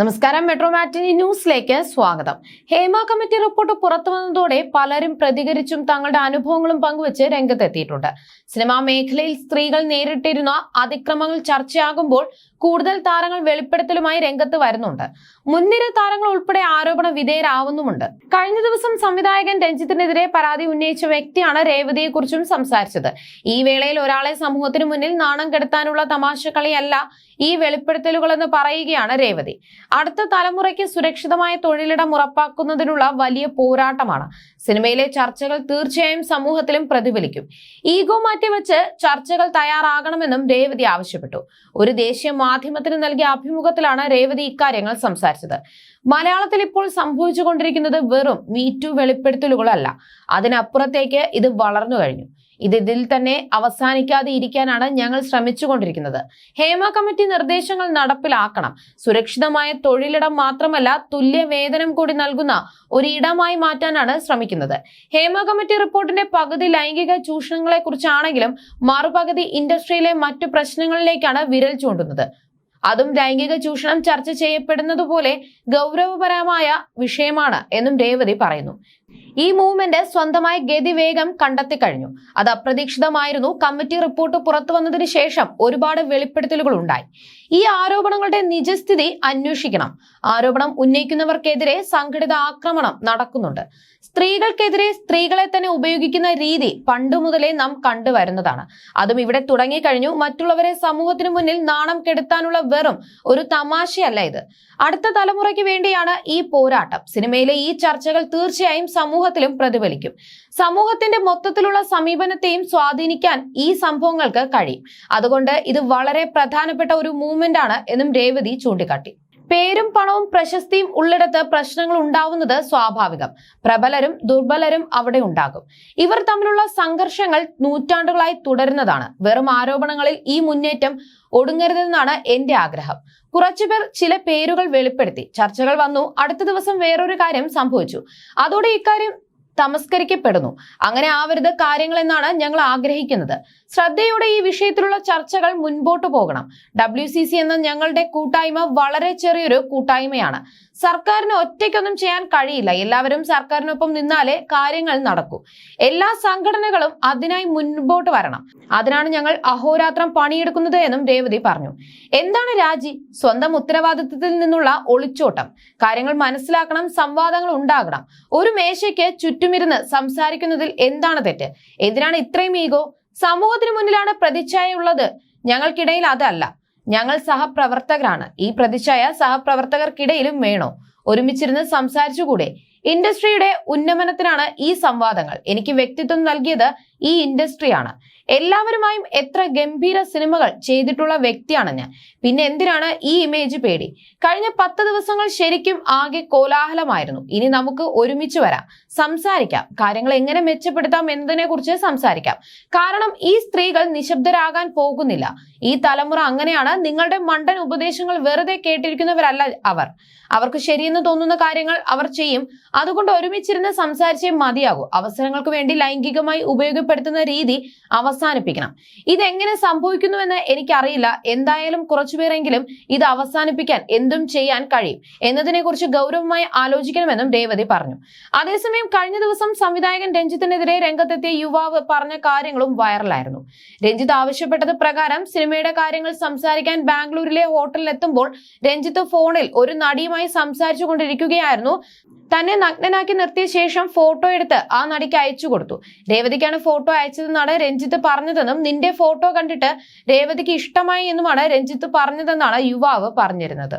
നമസ്കാരം മെട്രോ മാറ്റിനി ന്യൂസിലേക്ക് സ്വാഗതം. ഹേമ കമ്മിറ്റി റിപ്പോർട്ട് പുറത്തു വന്നതോടെ പലരും പ്രതികരിച്ചും തങ്ങളുടെ അനുഭവങ്ങളും പങ്കുവച്ച് രംഗത്തെത്തിയിട്ടുണ്ട്. സിനിമാ മേഖലയിൽ സ്ത്രീകൾ നേരിട്ടിരുന്ന അതിക്രമങ്ങൾ ചർച്ചയാകുമ്പോൾ കൂടുതൽ താരങ്ങൾ വെളിപ്പെടുത്തലുമായി രംഗത്ത് വരുന്നുണ്ട്. മുൻനിര താരങ്ങൾ ഉൾപ്പെടെ ആരോപണ വിധേയരാവുന്നുമുണ്ട്. കഴിഞ്ഞ ദിവസം സംവിധായകൻ രഞ്ജിത്തിനെതിരെ പരാതി ഉന്നയിച്ച വ്യക്തിയാണ് രേവതിയെക്കുറിച്ചും സംസാരിച്ചത്. ഈ വേളയിൽ ഒരാളെ സമൂഹത്തിനു മുന്നിൽ നാണം കെടുത്താനുള്ള തമാശ കളിയല്ല ഈ വെളിപ്പെടുത്തലുകളെന്ന് പറയുകയാണ് രേവതി. അടുത്ത തലമുറയ്ക്ക് സുരക്ഷിതമായ തൊഴിലിടം ഉറപ്പാക്കുന്നതിനുള്ള വലിയ പോരാട്ടമാണ്. സിനിമയിലെ ചർച്ചകൾ തീർച്ചയായും സമൂഹത്തിലും പ്രതിഫലിക്കും. ഈഗോ മാറ്റിവെച്ച് ചർച്ചകൾ തയ്യാറാകണമെന്നും രേവതി ആവശ്യപ്പെട്ടു. ഒരു ദേശീയ മാധ്യമത്തിന് നൽകിയ അഭിമുഖത്തിലാണ് രേവതി ഇക്കാര്യങ്ങൾ സംസാരിച്ചത്. മലയാളത്തിൽ ഇപ്പോൾ സംഭവിച്ചുകൊണ്ടിരിക്കുന്നത് വെറും മീറ്റു വെളിപ്പെടുത്തലുകളല്ല. അതിനപ്പുറത്തേക്ക് ഇത് വളർന്നു കഴിഞ്ഞു. ഇത് ഇതിൽ തന്നെ അവസാനിക്കാതെ ഇരിക്കാനാണ് ഞങ്ങൾ ശ്രമിച്ചുകൊണ്ടിരിക്കുന്നത്. ഹേമ കമ്മിറ്റി നിർദ്ദേശങ്ങൾ നടപ്പിലാക്കണം. സുരക്ഷിതമായ തൊഴിലിടം മാത്രമല്ല തുല്യ വേതനം കൂടി നൽകുന്ന ഒരു ഇടമായി മാറ്റാനാണ് ശ്രമിക്കുന്നത്. ഹേമ കമ്മിറ്റി റിപ്പോർട്ടിന്റെ പകുതി ലൈംഗിക ചൂഷണങ്ങളെ കുറിച്ചാണെങ്കിലും മറുപകുതി ഇൻഡസ്ട്രിയിലെ മറ്റു പ്രശ്നങ്ങളിലേക്കാണ് വിരൽ ചൂണ്ടുന്നത്. അതും ലൈംഗിക ചൂഷണം ചർച്ച ചെയ്യപ്പെടുന്നതുപോലെ ഗൗരവപരമായ വിഷയമാണ് എന്നും രേവതി പറയുന്നു. ഈ മൂവ്മെന്റ് സ്വന്തമായി ഗതിവേഗം കണ്ടെത്തി കഴിഞ്ഞു. അത് അപ്രതീക്ഷിതമായിരുന്നു. കമ്മിറ്റി റിപ്പോർട്ട് പുറത്തു വന്നതിന് ശേഷം ഒരുപാട് വെളിപ്പെടുത്തലുകൾ ഉണ്ടായി. ഈ ആരോപണങ്ങളുടെ നിജസ്ഥിതി അന്വേഷിക്കണം. ആരോപണം ഉന്നയിക്കുന്നവർക്കെതിരെ സംഘടിത ആക്രമണം നടക്കുന്നുണ്ട്. സ്ത്രീകൾക്കെതിരെ സ്ത്രീകളെ തന്നെ ഉപയോഗിക്കുന്ന രീതി പണ്ടു മുതലേ നാം കണ്ടുവരുന്നതാണ്. അതും ഇവിടെ തുടങ്ങിക്കഴിഞ്ഞു. മറ്റുള്ളവരെ സമൂഹത്തിനു മുന്നിൽ നാണം കെടുത്താനുള്ള വെറും ഒരു തമാശയല്ല ഇത്. അടുത്ത തലമുറയ്ക്ക് വേണ്ടിയാണ് ഈ പോരാട്ടം. സിനിമയിലെ ഈ ചർച്ചകൾ തീർച്ചയായും സമൂഹത്തിലും പ്രതിഫലിക്കും. സമൂഹത്തിന്റെ മൊത്തത്തിലുള്ള സമീപനത്തെയും സ്വാധീനിക്കാൻ ഈ സംഭവങ്ങൾക്ക് കഴിയും. അതുകൊണ്ട് ഇത് വളരെ പ്രധാനപ്പെട്ട ഒരു മൂവ്മെന്റ് ആണ് എന്നും രേവതി ചൂണ്ടിക്കാട്ടി. പേരും പണവും പ്രശസ്തിയും ഉള്ളിടത്ത് പ്രശ്നങ്ങൾ ഉണ്ടാവുന്നത് സ്വാഭാവികം. പ്രബലരും ദുർബലരും അവിടെ ഉണ്ടാകും. ഇവർ തമ്മിലുള്ള സംഘർഷങ്ങൾ നൂറ്റാണ്ടുകളായി തുടരുന്നതാണ്. വെറും ആരോപണങ്ങളിൽ ഈ മുന്നേറ്റം ഒടുങ്ങരുതെന്നാണ് എന്റെ ആഗ്രഹം. കുറച്ചുപേർ ചില പേരുകൾ വെളിപ്പെടുത്തി. ചർച്ചകൾ വന്നു. അടുത്ത ദിവസം വേറൊരു കാര്യം സംഭവിച്ചു. അതോടെ ഇക്കാര്യം തമസ്കരിക്കപ്പെടുന്നു. അങ്ങനെ ആവരുത് കാര്യങ്ങൾ എന്നാണ് ഞങ്ങൾ ആഗ്രഹിക്കുന്നത്. ശ്രദ്ധയോടെ ഈ വിഷയത്തിലുള്ള ചർച്ചകൾ മുൻപോട്ട് പോകണം. ഡബ്ല്യു എന്ന ഞങ്ങളുടെ കൂട്ടായ്മ വളരെ ചെറിയൊരു കൂട്ടായ്മയാണ്. സർക്കാരിന് ഒറ്റയ്ക്കൊന്നും ചെയ്യാൻ കഴിയില്ല. എല്ലാവരും സർക്കാരിനൊപ്പം നിന്നാലേ കാര്യങ്ങൾ നടക്കൂ. എല്ലാ സംഘടനകളും അതിനായി മുൻപോട്ട് വരണം. അതിനാണ് ഞങ്ങൾ അഹോരാത്രം പണിയെടുക്കുന്നത് എന്നും രേവതി പറഞ്ഞു. എന്താണ് രാജി? സ്വന്തം ഉത്തരവാദിത്വത്തിൽ നിന്നുള്ള ഒളിച്ചോട്ടം. കാര്യങ്ങൾ മനസ്സിലാക്കണം സംവാദങ്ങൾ ഉണ്ടാകണം. ഒരു മേശയ്ക്ക് ചുറ്റുമിരുന്ന് സംസാരിക്കുന്നതിൽ എന്താണ് തെറ്റ്? എന്തിനാണ് ഇത്രയും ഈഗോ? സമൂഹത്തിന് മുന്നിലാണ് പ്രതിച്ഛായ ഉള്ളത്. ഞങ്ങൾക്കിടയിൽ അതല്ല. ഞങ്ങൾ സഹപ്രവർത്തകരാണ്. ഈ പ്രതിച്ഛായ സഹപ്രവർത്തകർക്കിടയിലും വേണോ? ഒരുമിച്ചിരുന്ന് സംസാരിച്ചുകൂടെ? ഇൻഡസ്ട്രിയുടെ ഉന്നമനത്തിനാണ് ഈ സംവാദങ്ങൾ. എനിക്ക് വ്യക്തിത്വം നൽകിയത് ഈ ഇൻഡസ്ട്രിയാണ് എല്ലാവരുമായും എത്ര ഗംഭീര സിനിമകൾ ചെയ്തിട്ടുള്ള വ്യക്തിയാണ് ഞാൻ. പിന്നെ എന്തിനാണ് ഈ ഇമേജ് പേടി? കഴിഞ്ഞ പത്ത് ദിവസങ്ങൾ ശരിക്കും ആകെ കോലാഹലമായിരുന്നു. ഇനി നമുക്ക് ഒരുമിച്ച് വരാം. സംസാരിക്കാം. കാര്യങ്ങൾ എങ്ങനെ മെച്ചപ്പെടുത്താം എന്നതിനെ കുറിച്ച് സംസാരിക്കാം. കാരണം ഈ സ്ത്രീകൾ നിശബ്ദരാകാൻ പോകുന്നില്ല. ഈ തലമുറ അങ്ങനെയാണ്. നിങ്ങളുടെ മണ്ടൻ ഉപദേശങ്ങൾ വെറുതെ കേട്ടിരിക്കുന്നവരല്ല അവർ. അവർക്ക് ശരിയെന്ന് തോന്നുന്ന കാര്യങ്ങൾ അവർ ചെയ്യും. അതുകൊണ്ട് ഒരുമിച്ചിരുന്ന് സംസാരിച്ചേ മതിയാകൂ. അവസരങ്ങൾക്ക് വേണ്ടി ലൈംഗികമായി ഉപയോഗപ്പെടുത്തുന്ന രീതി അവസാനിപ്പിക്കണം. ഇതെങ്ങനെ സംഭവിക്കുന്നുവെന്ന് എനിക്കറിയില്ല. എന്തായാലും കുറച്ചുപേരെങ്കിലും ഇത് അവസാനിപ്പിക്കാൻ എന്തും ചെയ്യാൻ കഴിയും. എന്നതിനെ കുറിച്ച് ഗൗരവമായി ആലോചിക്കണമെന്നും രേവതി പറഞ്ഞു. അതേസമയം കഴിഞ്ഞ ദിവസം സംവിധായകൻ രഞ്ജിത്തിനെതിരെ രംഗത്തെത്തിയ യുവാവ് പറഞ്ഞ കാര്യങ്ങളും വൈറലായിരുന്നു. രഞ്ജിത്ത് ആവശ്യപ്പെട്ടത് പ്രകാരം സിനിമയുടെ കാര്യങ്ങൾ സംസാരിക്കാൻ ബാംഗ്ലൂരിലെ ഹോട്ടലിൽ എത്തുമ്പോൾ രഞ്ജിത്ത് ഫോണിൽ ഒരു നടിയുമായി സംസാരിച്ചു കൊണ്ടിരിക്കുകയായിരുന്നു തന്നെ നഗ്നനാക്കി നിർത്തിയ ശേഷം ഫോട്ടോ എടുത്ത് ആ നടിക്ക് അയച്ചു കൊടുത്തു. രേവതിക്കാണ് ഫോട്ടോ അയച്ചതെന്നാണ് രഞ്ജിത്ത് പറഞ്ഞതെന്നും നിന്റെ ഫോട്ടോ കണ്ടിട്ട് രേവതിക്ക് ഇഷ്ടമായി എന്നുമാണ് രഞ്ജിത്ത് പറഞ്ഞതെന്നാണ് യുവാവ് പറഞ്ഞിരുന്നത്.